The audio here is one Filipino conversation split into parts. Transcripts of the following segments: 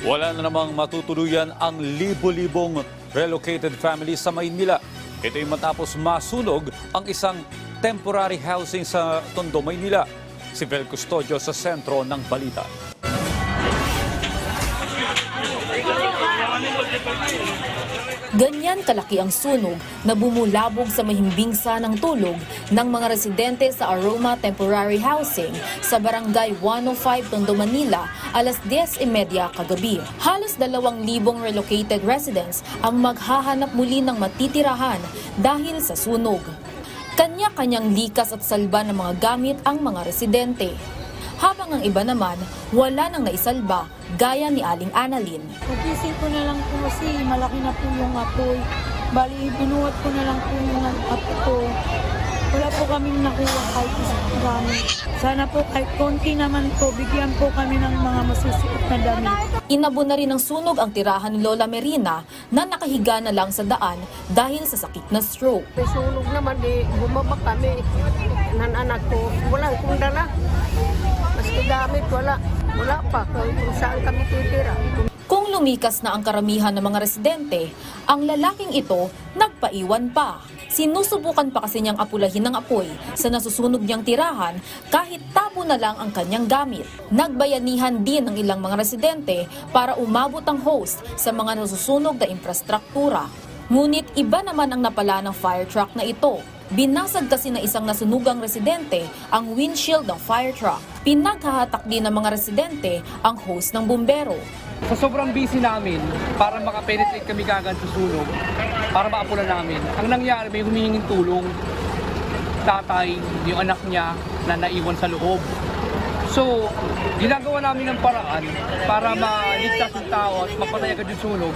Wala na namang matutuluyan ang libo-libong relocated families sa Maynila. Ito'y matapos masunog ang isang temporary housing sa Tondo, Maynila. Si Vel Custodio sa sentro ng balita. Ganyan kalaki ang sunog na bumulabog sa mahimbingsa ng tulog ng mga residente sa Aroma Temporary Housing sa Barangay 105 Tondo, Manila alas 10.30 kagabi. Halos dalawang libong relocated residents ang maghahanap muli ng matitirahan dahil sa sunog. Kanya-kanyang likas at salba ng mga gamit ang mga residente. Habang ang iba naman, wala nang naisalba gaya ni Aling Annalyn. Nagising ko na lang po kasi malaki na po yung apoy. Bali, binuhat ko na lang po yung apo ko. Wala po kaming nakuha kahit isang gamit. Sana po kahit konti naman po, bigyan po kami ng mga masusuot na damit. Inabo na rin ng sunog ang tirahan ni Lola Merina na nakahiga na lang sa daan dahil sa sakit na stroke. Sunog naman di bumaba kami ng anak ko. Wala akong dala. Gamit, wala. Wala pa kung, kung saan kami titira. Kung lumikas na ang karamihan ng mga residente, ang lalaking ito nagpaiwan pa. Sinusubukan pa kasi niyang apulahin ng apoy sa nasusunog niyang tirahan kahit tabo na lang ang kanyang gamit. Nagbayanihan din ng ilang mga residente para umabot ang host sa mga nasusunog na infrastruktura. Ngunit iba naman ang napala ng fire truck na ito. Binasag kasi ng isang nasunugang residente ang windshield ng fire truck. Pinaghahatak din ng mga residente ang hose ng bumbero. Sa sobrang busy namin, para makapenetrate kami kagad sa sunog, para maapula namin, ang nangyari may humihinging tulong, tatay, yung anak niya na naiwan sa loob. So, ginagawa namin ng paraan para maligtas yung tao at mapatay agad yung sunog.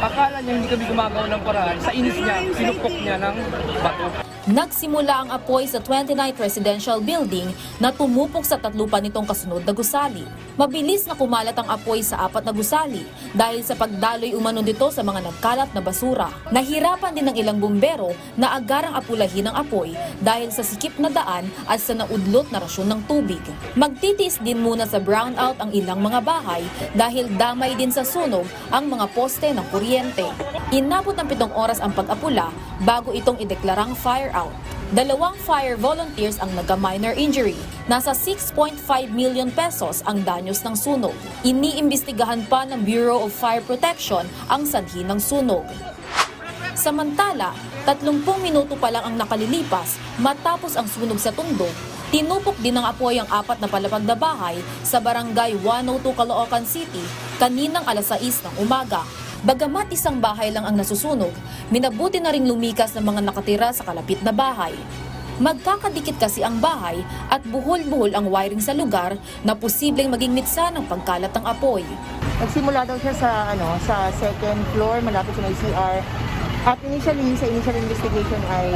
Akala niya hindi kami gumagawa ng paraan. Sa inis niya, sinupok niya ng bato. Nagsimula ang apoy sa 29th Residential Building na tumupok sa tatlo nitong kasunod na gusali. Mabilis na kumalat ang apoy sa apat na gusali dahil sa pagdaloy umano dito sa mga nagkalat na basura. Nahirapan din ng ilang bumbero na agarang apulahin ang apoy dahil sa sikip na daan at sa naudlot na rasyon ng tubig. Magtitiis din muna sa brownout ang ilang mga bahay dahil damay din sa sunog ang mga poste ng kuryente. Inabot ng pitong oras ang pag-apula bago itong ideklarang fire out. Dalawang fire volunteers ang nagka-minor injury. Nasa 6.5 million pesos ang danyos ng sunog. Iniimbestigahan pa ng Bureau of Fire Protection ang sanhi ng sunog. Samantala, 30 minuto pa lang ang nakalilipas matapos ang sunog sa Tondo, tinupok din ng apoy ang apat na palapag na bahay sa barangay 102 Caloocan City kaninang alas 6 ng umaga. Bagamat isang bahay lang ang nasusunog, minabuti na ring lumikas ng mga nakatira sa kalapit na bahay. Magkakadikit kasi ang bahay at buhol-buhol ang wiring sa lugar na posibleng maging mitsa ng pagkalat ng apoy. Nagsimula daw siya sa ano sa second floor malapit sa may CR. At initially sa initial investigation ay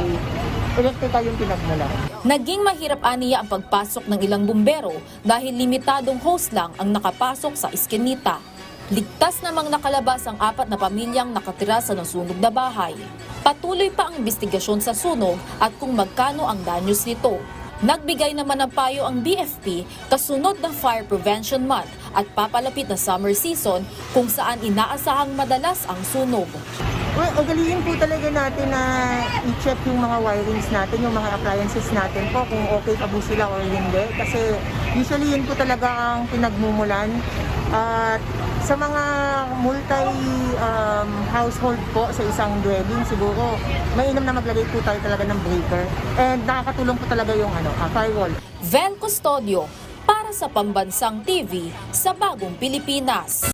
electrical yung pinagmula. Naging mahirap aniya ang pagpasok ng ilang bumbero dahil limitadong hose lang ang nakapasok sa iskinita. Ligtas namang nakalabas ang apat na pamilyang nakatira sa nasunog na bahay. Patuloy pa ang investigasyon sa sunog at kung magkano ang danyos nito. Nagbigay naman ng payo ang BFP kasunod ng Fire Prevention Month at papalapit na summer season kung saan inaasahang madalas ang sunog. Well, ugaliin po talaga natin na i-check yung mga wirings natin, yung mga appliances natin po kung okay pa po sila or hindi. Kasi usually yun po talaga ang pinagmumulan. At sa mga multi-household po sa isang dwelling, siguro mainam na maglagay po tayo talaga ng breaker. And nakakatulong po talaga yung ano, ah, firewall. Vel Custodio para sa Pambansang TV sa Bagong Pilipinas.